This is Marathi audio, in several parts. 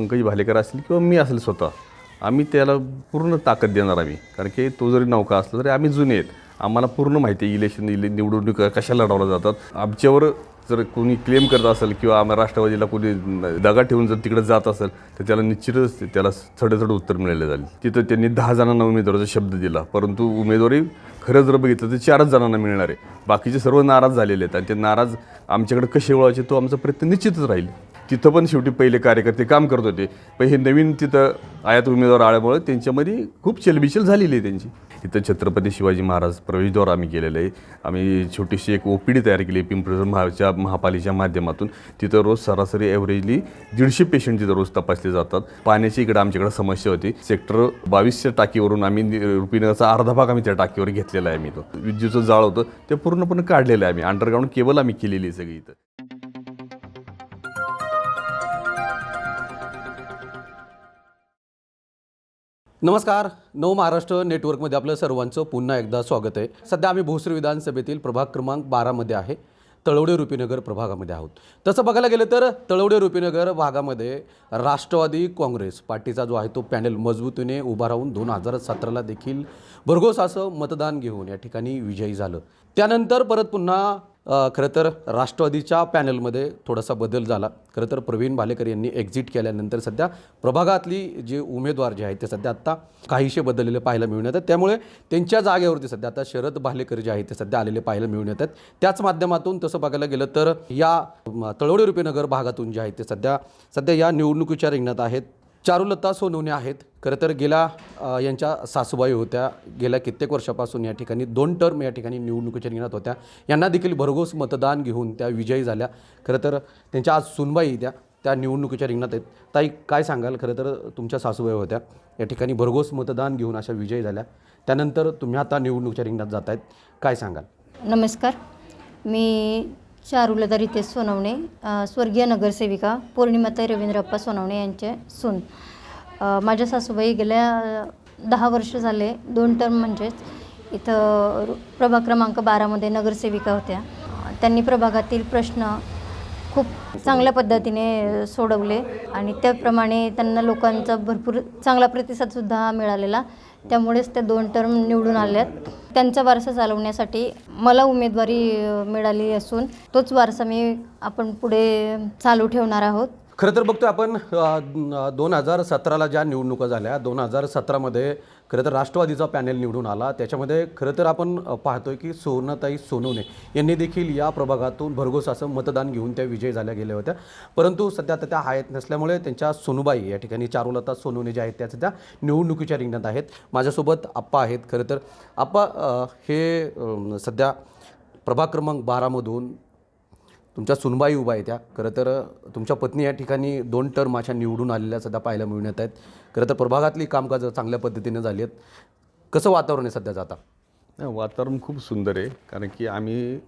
पंकज भालेकर असतील किंवा मी असेल स्वतः आम्ही त्याला पूर्ण ताकद देणार आम्ही. कारण की तो जरी नौका असला तरी आम्ही जुने आहेत. आम्हाला पूर्ण माहिती आहे इलेक्शन इले निवडणूक कशा लढवल्या जातात. आमच्यावर जर कोणी क्लेम करत असेल किंवा आम्हाला राष्ट्रवादीला कोणी दगा ठेवून जर तिकडे जात असेल तर त्याला निश्चितच त्याला थडथड उत्तर मिळालं जाईल. तिथं त्यांनी दहा जणांना उमेदवाराचा शब्द दिला. परंतु उमेदवारी खरं जर बघितलं तर चारच जणांना मिळणार आहे. बाकीचे सर्व नाराज झालेले आहेत आणि ते नाराज आमच्याकडे कसे वळवायचे तो आमचा प्रयत्न निश्चितच राहील. तिथं पण शेवटी पहिले कार्यकर्ते काम करत होते. पण हे नवीन तिथं आयात उमेदवार आल्यामुळे त्यांच्यामध्ये खूप चलबिचल झालेली आहे त्यांची. इथं छत्रपती शिवाजी महाराज प्रवेशद्वार आम्ही केलेलं आहे. आम्ही छोटीशी एक ओ पी डी तयार केली आहे पिंपरी महाच्या महापालिकेच्या माध्यमातून. तिथं रोज सरासरी ॲव्हरेजली दीडशे पेशंट तिथं रोज तपासले जातात. पाण्याची इकडं आमच्याकडे समस्या होती. सेक्टर बावीसच्या टाकीवरून आम्ही रुपीनगरचा अर्धा भाग आम्ही त्या टाकीवर घेतलेला आहे आम्ही तो. विद्युतचं जाळ होतं ते पूर्णपणे काढलेलं आहे आम्ही. अंडरग्राऊंड केबल आम्ही केलेली आहे सगळी इथं. नमस्कार. नव महाराष्ट्र नेटवर्कमध्ये आपलं सर्वांचं पुन्हा एकदा स्वागत आहे. सध्या आम्ही भोसरी विधानसभेतील प्रभाग क्रमांक बारामध्ये आहे. तळवडे रुपीनगर प्रभागामध्ये आहोत. तसं बघायला गेलं तर तळवडे रुपीनगर भागामध्ये राष्ट्रवादी काँग्रेस पार्टीचा जो आहे तो पॅनल मजबूतीने उभा राहून दोन हजार सतराला देखील भरघोस असं मतदान घेऊन या ठिकाणी विजयी झालं. त्यानंतर परत पुन्हा खरं तर राष्ट्रवादीच्या पॅनलमध्ये थोडासा बदल झाला. खरं तर प्रवीण भालेकर यांनी एक्झिट केल्यानंतर सध्या प्रभागातली जे उमेदवार जे आहेत ते सध्या आत्ता काहीसे बदललेले पाहायला मिळून येतात. त्यामुळे त्यांच्या जागेवरती सध्या आता शरद भालेकर जे आहेत ते सध्या आलेले पाहायला मिळून येतात. त्याच माध्यमातून तसं बघायला गेलं तर या म, तळवडे रुपीनगर भागातून जे आहेत ते सध्या सध्या या निवडणुकीच्या रिंगणात आहेत. चारुलता सोनवणे आहेत. खरं तर गेल्या यांच्या सासूबाई होत्या. गेल्या कित्येक वर्षापासून या ठिकाणी दोन टर्म या ठिकाणी निवडणुकीच्या रिंगणात होत्या. यांना देखील भरघोस मतदान घेऊन त्या विजयी झाल्या. खरं तर त्यांच्या आज सुनबाई त्या त्या निवडणुकीच्या रिंगणात आहेत. ताई काय सांगाल? खरं तर तुमच्या सासूबाई होत्या. या ठिकाणी भरघोस मतदान घेऊन अशा विजयी झाल्या. त्यानंतर तुम्ही आता निवडणुकीच्या रिंगणात जात आहेत काय सांगाल? नमस्कार. मी चारुलता रितेश सोनवणे. स्वर्गीय नगरसेविका पौर्णिमाताई रवींद्रप्पा सोनवणे यांचे सून. माझ्या सासूबाई गेल्या दहा वर्ष झाले. दोन टर्म म्हणजेच इथं रु- प्रभाग क्रमांक बारामध्ये नगरसेविका होत्या. त्यांनी प्रभागातील प्रश्न खूप चांगल्या पद्धतीने सोडवले आणि त्याप्रमाणे त्यांना लोकांचा भरपूर चांगला प्रतिसादसुद्धा मिळालेला. त्यामुळेच त्या दोन टर्म निवडून आल्यात. त्यांचा वारसा चालवण्यासाठी मला उमेदवारी मिळाली असून तोच वारसा मी आपण पुढे चालू ठेवणार आहोत. खरं तर बघतो आपण दोन हजार सतराला ज्या निवडणुका झाल्या दोन हजार सतरामध्ये खरं तर राष्ट्रवादीचा पॅनेल निवडून आला. त्याच्यामध्ये खरं तर आपण पाहतो पाहतोय की सुवर्णताई सोनवणे यांनी देखील या प्रभागातून भरघोस असं मतदान घेऊन त्या विजय झाल्या गेल्या होत्या. परंतु सध्या त्या आहेत नसल्यामुळे त्यांच्या सोनुबाई या ठिकाणी चारुलता सोनवणे ज्या आहेत त्या सध्या निवडणुकीच्या रिंगणात आहेत. माझ्यासोबत आप्पा आहेत खरं तर. आप्पा हे सध्या प्रभाग क्रमांक बारामधून तुमच्या सुनबाई उभा आहे त्या. खरं तर तुमच्या पत्नी या ठिकाणी दोन टर्म अशा निवडून आलेल्या सध्या पाहायला मिळून येत आहेत. खरं तर प्रभागातली कामकाजं चांगल्या पद्धतीने झाली आहेत. कसं वातावरण आहे सध्याचं आता नाही वातावरण खूप सुंदर आहे. कारण की आम्ही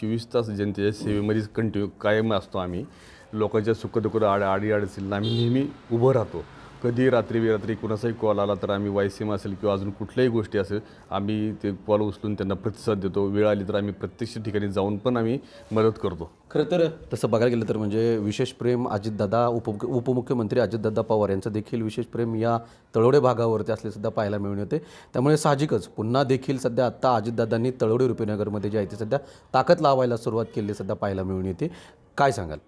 चोवीस तास जनतेच्या सेवेमध्येच कंटिन्यू कायम असतो आम्ही. लोकांच्या सुखदुःख आड आडी अडचणीला आम्ही नेहमी उभं राहतो. कधी रात्री बेरात्री कुणाचाही कॉल आला तर आम्ही वायसीम असेल किंवा अजून कुठल्याही गोष्टी असेल आम्ही ते कॉल उचलून त्यांना प्रतिसाद देतो. वेळ आली तर आम्ही प्रत्यक्ष ठिकाणी जाऊन पण आम्ही मदत करतो. खरं तर तसं बघायला गेलं तर म्हणजे विशेष प्रेम अजितदादा उप उपमुख्यमंत्री अजितदादा पवार यांचं देखील विशेष प्रेम या तळवडे भागावरती असले सुद्धा पाहायला मिळून येते. त्यामुळे साहजिकच पुन्हा देखील सध्या आत्ता अजितदादांनी तळवडे रुपीनगरमध्ये जे आहे ते सध्या ताकद लावायला सुरुवात केली सध्या पाहायला मिळून येते. काय सांगाल?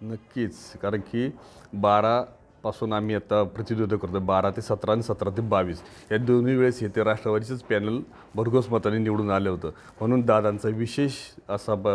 नक्कीच. कारण की पासून आम्ही आता प्रतिनिधित्व करतो बारा ते सतरा आणि सतरा ते बावीस. या दोन्ही वेळेस हे ते राष्ट्रवादीचंच पॅनल भरघोस मताने निवडून आलं होतं. म्हणून दादांचा विशेष असा ब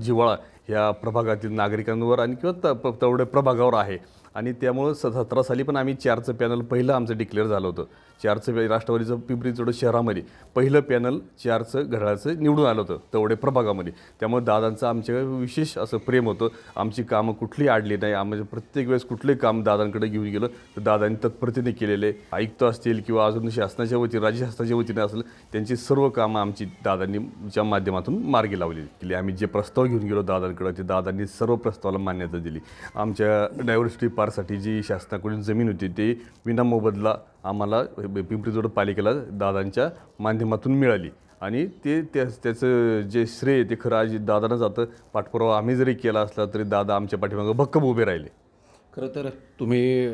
जिव्हाळा ह्या प्रभागातील नागरिकांवर आणि किंवा त प- तेवढ्या प्रभागावर आहे. आणि त्यामुळं स सतरा साली पण आम्ही चारचं पॅनल पहिलं आमचं डिक्लेअर झालं होतं. चारचं पॅ- राष्ट्रवादीचं पिंपरी चिंचवड शहरामध्ये पहिलं पॅनल चारचं घड्याळचं निवडून आलं होतं तेवढे प्रभागामध्ये. त्यामुळे दादांचं आमच्या विशेष असं प्रेम होतं. आमची कामं कुठली आडली नाही. आम्ही प्रत्येक वेळेस कुठलंही काम दादांकडे घेऊन गेलं तर दादांनी तत्परतेने केलेले. आयुक्त असतील किंवा अजून शासनाच्या वतीने राज्य शासनाच्या वतीने असेल त्यांची सर्व कामं आमची दादांनी च्या माध्यमातून मार्गी लावली केली आम्ही जे प्रस्ताव घेऊन गेलो दादांकडे ते दादांनी सर्व प्रस्तावाला मान्यता दिली. आमच्या डायव्हर्सिटी पार्कसाठी जी शासनाकडून जमीन होती ते विनामोबदला आम्हाला पिंपरी पालिकेला दादांच्या माध्यमातून मिळाली. आणि ते त्या त्याचं जे श्रेय ते खरं आज दादानं जातं पाठपुरावा आम्ही जरी केला असला तरी दादा आमच्या पाठीमागं भक्कम उभे राहिले. खरं तर तुम्ही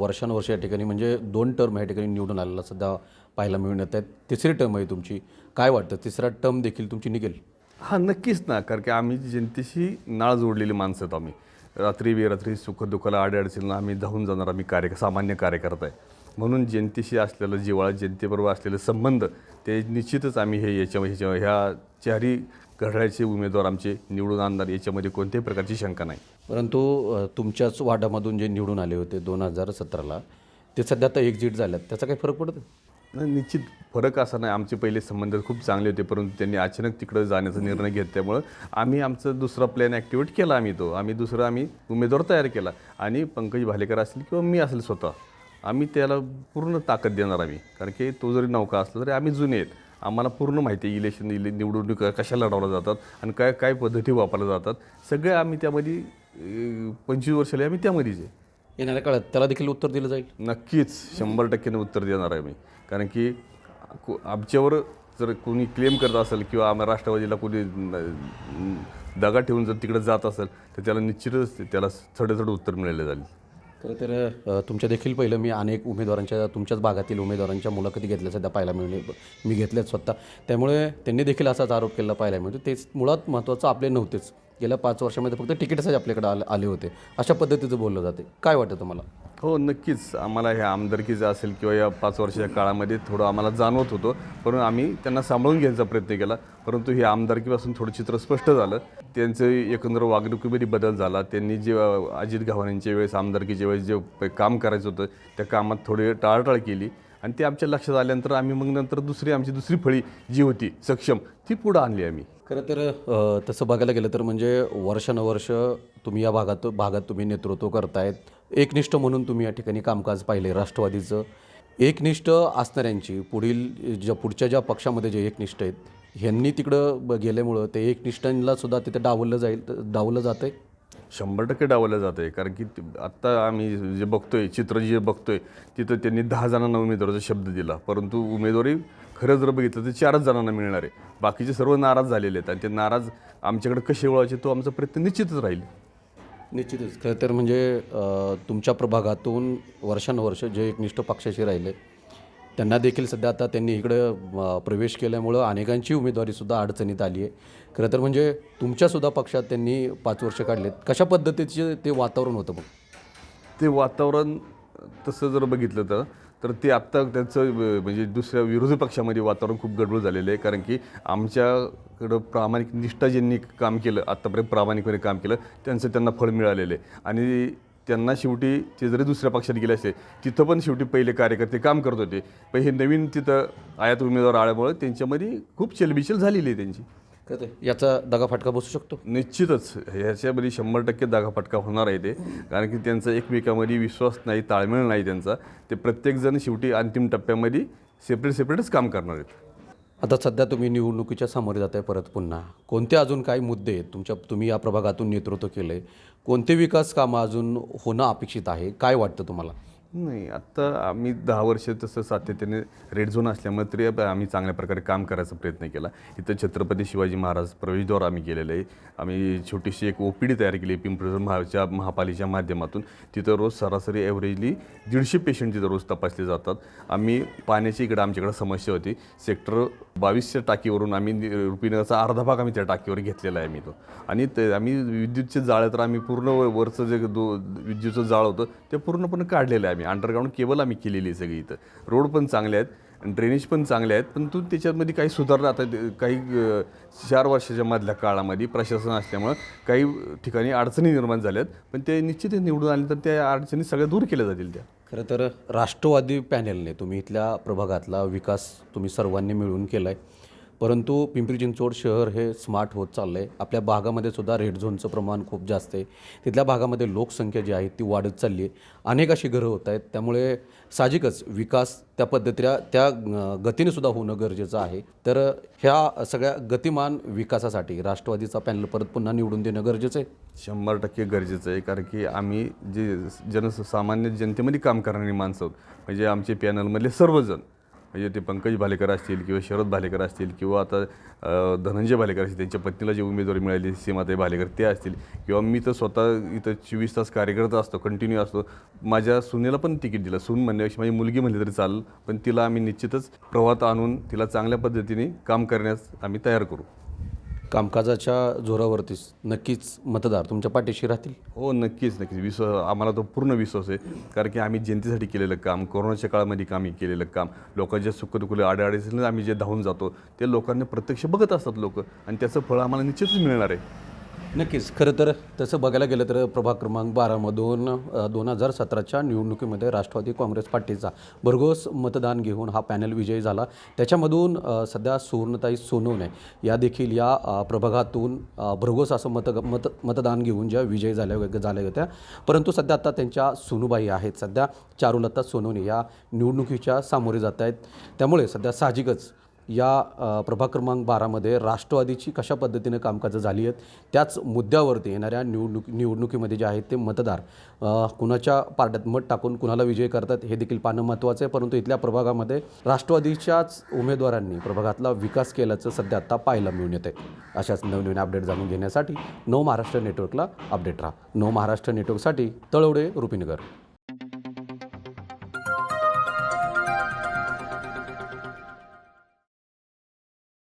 वर्षानुवर्ष या ठिकाणी म्हणजे दोन टर्म या ठिकाणी निवडून आलेला सध्या पाहायला मिळून येत आहेत. तिसरी टर्म आहे तुमची. काय वाटतं? तिसरा टर्म देखील तुमची निघेल? हा नक्कीच ना. कारण की आम्ही जनतेशी नाळ जोडलेली माणसं आहेत आम्ही. रात्री बेरात्री सुखदुःखाला आडअडचणीला आम्ही धावून जाणार आम्ही कार्य सामान्य कार्यकर्ता आहे. म्हणून जनतेशी असलेलं जिव्हाळा जनतेबरोबर असलेले संबंध ते निश्चितच आम्ही हे याच्या ह्याच्या ह्या चारी घड्याळचे उमेदवार आमचे निवडून आणणार याच्यामध्ये कोणत्याही प्रकारची शंका नाही. परंतु तुमच्याच वार्डामधून जे निवडून आले होते दोन हजार सतराला ते सध्या आता एक्झिट झाल्यात. त्याचा काही फरक पडतो नाही, निश्चित फरक असा नाही. आमचे पहिले संबंध खूप चांगले होते परंतु त्यांनी अचानक तिकडं जाण्याचा निर्णय घेतल्यामुळं आम्ही आमचा दुसरा प्लॅन ॲक्टिवेट केला आम्ही तो. आम्ही दुसरा आम्ही उमेदवार तयार केला. आणि पंकज भालेकर असेल किंवा मी असेल स्वतः आम्ही त्याला पूर्ण ताकद देणार आम्ही. कारण की तो जरी नौका असला तरी आम्ही जुने आहेत. आम्हाला पूर्ण माहिती आहे इलेक्शन इले निवडणूक कशा लढवल्या जातात आणि काय काय पद्धती वापरल्या जातात. सगळे आम्ही त्यामध्ये पंचवीस वर्षाला आम्ही त्यामध्येच आहे. येणाऱ्या काळात त्याला देखील उत्तर दिलं जाईल. नक्कीच शंभर टक्क्याने उत्तर देणार आहे मी. कारण की आमच्यावर जर कोणी क्लेम करत असेल किंवा आम्हाला राष्ट्रवादीला कोणी दगा ठेवून जर तिकडे जात असेल तर त्याला निश्चितच त्याला चढ उत्तर मिळालं जाईल. खरं तर तुमच्या देखील पहिलं मी अनेक उमेदवारांच्या तुमच्याच भागातील उमेदवारांच्या मुलाखती घेतल्या सध्या पाहायला मिळणे मी घेतल्याच स्वतः. त्यामुळे त्यांनी देखील असाच आरोप केला पाहायला मिळतो. तेच मुळात महत्त्वाचं आपले नव्हतेच. गेल्या पाच वर्षामध्ये फक्त तिकीटच आपल्याकडे आले आले होते. अशा पद्धतीचं बोललं जाते. काय वाटतं तुम्हाला? हो नक्कीच. आम्हाला ह्या आमदारकीचं असेल किंवा या पाच वर्षाच्या काळामध्ये थोडं आम्हाला जाणवत होतं. परंतु आम्ही त्यांना सांभाळून घ्यायचा प्रयत्न केला. परंतु हे आमदारकीपासून थोडं चित्र स्पष्ट झालं. त्यांचं एकंदर वागणुकीमध्ये बदल झाला. त्यांनी जे अजित गव्हाणींच्या वेळेस आमदारकीच्या वेळेस जे काम करायचं होतं त्या कामात थोडी टाळाटाळ केली. आणि ते आमच्या लक्षात आल्यानंतर आम्ही मग नंतर दुसरी आमची दुसरी फळी जी होती सक्षम ती पुढं आणली आम्ही. खरं तर तसं बघायला गेलं तर म्हणजे वर्षानुवर्ष तुम्ही या भागात भागात तुम्ही नेतृत्व करतायत. एकनिष्ठ म्हणून तुम्ही या ठिकाणी कामकाज पाहिले राष्ट्रवादीचं. एकनिष्ठ असणाऱ्यांची पुढील ज्या पुढच्या ज्या पक्षामध्ये जे एकनिष्ठ आहेत ह्यांनी तिकडं ब- गेल्यामुळं ते एकनिष्ठांना सुद्धा तिथे डावललं जाईल डावलं जातं आहे शंभर टक्के डावलं जात आहे कारण की आत्ता आम्ही जे बघतोय चित्र जे बघतोय तिथं त्यांनी दहा जणांना उमेदवाराचा शब्द दिला. परंतु उमेदवारी खरं जर बघितलं तर चारच जणांना मिळणार आहे. बाकीचे सर्व नाराज झालेले आहेत आणि ते नाराज आमच्याकडे कसे वळायचे तो आमचा प्रयत्न निश्चितच राहील. निश्चितच. खरं तर म्हणजे तुमच्या प्रभागातून वर्षानुवर्ष जे एकनिष्ठ पक्षाशी राहिले त्यांना देखील सध्या आता त्यांनी इकडं प्रवेश केल्यामुळं अनेकांची उमेदवारीसुद्धा अडचणीत आली आहे. खरं तर म्हणजे तुमच्यासुद्धा पक्षात त्यांनी पाच वर्ष काढलेत. कशा पद्धतीचे ते वातावरण होतं मग ते वातावरण तसं जर बघितलं तर तर ते आत्ता त्यांचं म्हणजे दुसऱ्या विरोधी पक्षामध्ये वातावरण खूप गडबड झालेलं आहे. कारण की आमच्याकडं प्रामाणिक निष्ठा ज्यांनी काम केलं आत्तापर्यंत प्रामाणिकपणे काम केलं त्यांचं त्यांना फळ मिळालेलं आहे. आणि त्यांना शेवटी ते जरी दुसऱ्या पक्षात गेले असते तिथं पण शेवटी पहिले कार्यकर्ते काम करत होते. पण हे नवीन तिथं आयात उमेदवार आल्यामुळे त्यांच्यामध्ये खूप चलबिचल झालेली आहे त्यांची. याचा दगाफटका बसू शकतो? निश्चितच. ह्याच्यामध्ये शंभर टक्के दागाफटका होणार आहे ते. कारण की त्यांचा एकमेकामध्ये विश्वास नाही ताळमेळ नाही त्यांचा. ते प्रत्येकजण शेवटी अंतिम टप्प्यामध्ये सेपरेट सेपरेटच काम करणार आहेत. आता सध्या तुम्ही निवडणुकीच्या सामोरे जात आहे परत पुन्हा. कोणते अजून काही मुद्दे आहेत? तुमच्या तुम्ही या प्रभागातून नेतृत्व केलं आहे कोणते विकास कामं अजून होणं अपेक्षित आहे? काय वाटतं तुम्हाला? नाही आत्ता आम्ही दहा वर्ष तसं सातत्याने रेड झोन असल्यामुळे तरी आम्ही चांगल्या प्रकारे काम करायचा प्रयत्न केला. इथं छत्रपती शिवाजी महाराज प्रवेशद्वार आम्ही केलेलं आहे. आम्ही छोटीशी एक ओ पी डी तयार केली पिंपरी महाच्या महापालिकेच्या माध्यमातून. तिथं रोज सरासरी ॲव्हरेजली दीडशे पेशंट तिथं रोज तपासले जातात. आम्ही पाण्याची इकडं आमच्याकडे समस्या होती. सेक्टर बावीसच्या टाकीवरून आम्ही रुपीनगरचा अर्धा भाग आम्ही त्या टाकीवर घेतलेला आहे आम्ही तो. आणि ते आम्ही विद्युतचे जाळं तर आम्ही पूर्ण व- वरचं जे दो विद्युतचं जाळ होतं ते पूर्णपणे काढलेलं आहे आम्ही. अंडरग्राऊंड केबल आम्ही केलेली आहे सगळी इथं. रोड पण चांगले आहेत ड्रेनेज पण चांगले आहेत. पण तू त्याच्यामध्ये काही सुधारणा आता काही चार वर्षाच्या मधल्या काळामध्ये प्रशासन असल्यामुळं काही ठिकाणी अडचणी निर्माण झाल्यात. पण ते निश्चित निवडून आले तर त्या अडचणी सगळ्या दूर केल्या जातील त्या. खरं तर राष्ट्रवादी पॅनेलने तुम्ही इथल्या प्रभागातला विकास तुम्ही सर्वांनी मिळून केला आहे परंतु पिंपरी चिंचवड शहर हे स्मार्ट होत चाललं आहे आपल्या भागामध्ये सुद्धा रेड झोनचं प्रमाण खूप जास्त आहे. तिथल्या भागामध्ये लोकसंख्या जी आहे ती वाढत चालली आहे अनेक अशी घरं होत आहेत. त्यामुळे साहजिकच विकास त्या पद्धतीला त्या गतीने सुद्धा होणं गरजेचं आहे. तर ह्या सगळ्या गतिमान विकासासाठी राष्ट्रवादीचा पॅनल परत पुन्हा निवडून देणं गरजेचं आहे. शंभर टक्के गरजेचं आहे. कारण की आम्ही जे जनसामान्य जनतेमध्ये काम करणारी माणसं आहोत. म्हणजे आमचे पॅनलमधले सर्वजण. म्हणजे ते पंकज भालेकर असतील किंवा शरद भालेकर असतील किंवा आता धनंजय भालेकर असतील त्यांच्या पत्नीला जी उमेदवारी मिळाली सीमाताई भालेकर ते असतील. किंवा मी तर स्वतः इथं चोवीस तास कार्यकर्ता असतो कंटिन्यू असतो. माझ्या सुनेला पण तिकीट दिलं. सून म्हणण्यापेक्षा माझी मुलगी म्हणली तरी चालेल पण तिला आम्ही निश्चितच प्रवाहात आणून तिला चांगल्या पद्धतीने काम करण्यास आम्ही तयार करू. कामकाजाच्या जोरावरतीच नक्कीच मतदार तुमच्या पाठीशी राहतील? हो नक्कीच नक्कीच. विश्वास आम्हाला तो पूर्ण विश्वास आहे. कारण की आम्ही जनतेसाठी केलेलं काम कोरोनाच्या काळामध्ये आम्ही केलेलं काम लोकांच्या सुखदुखले आड्याअडचणीला आम्ही जे धावून जातो ते लोकांना प्रत्यक्ष बघत असतात लोक. आणि त्याचं फळ आम्हाला निश्चितच मिळणार आहे. नक्कीच. खरं तर तसं बघायला गेलं तर प्रभाग क्रमांक बारामधून दोन हजार सतराच्या निवडणुकीमध्ये राष्ट्रवादी काँग्रेस पार्टीचा भरघोस मतदान घेऊन हा पॅनल विजयी झाला. त्याच्यामधून सध्या सुवर्णताई सोनवणे या देखील या प्रभागातून भरघोस असं मत मत मतदान घेऊन ज्या विजयी झाल्या झाल्या होत्या. परंतु सध्या आता त्यांच्या सोनूबाई आहेत. सध्या चारुलता सोनवणे या निवडणुकीच्या सामोरे जात आहेत. त्यामुळे सध्या साहजिकच या प्रभाग क्रमांक बारामध्ये राष्ट्रवादीची कशा पद्धतीने कामकाजं झाली आहेत त्याच मुद्द्यावरती येणाऱ्या निवडणूक निवडणुकीमध्ये जे आहेत ते मतदार कुणाच्या पारड्यात मत टाकून कुणाला विजय करतात हे देखील पाहणं महत्त्वाचं आहे. परंतु इथल्या प्रभागामध्ये राष्ट्रवादीच्याच उमेदवारांनी प्रभागातला विकास केल्याचं सध्या आत्ता पाहायला मिळून येते अशाच नवनवीन अपडेट जाणून घेण्यासाठी नव महाराष्ट्र नेटवर्कला अपडेट राहा. नव महाराष्ट्र नेटवर्कसाठी तळवडे रुपीनगर.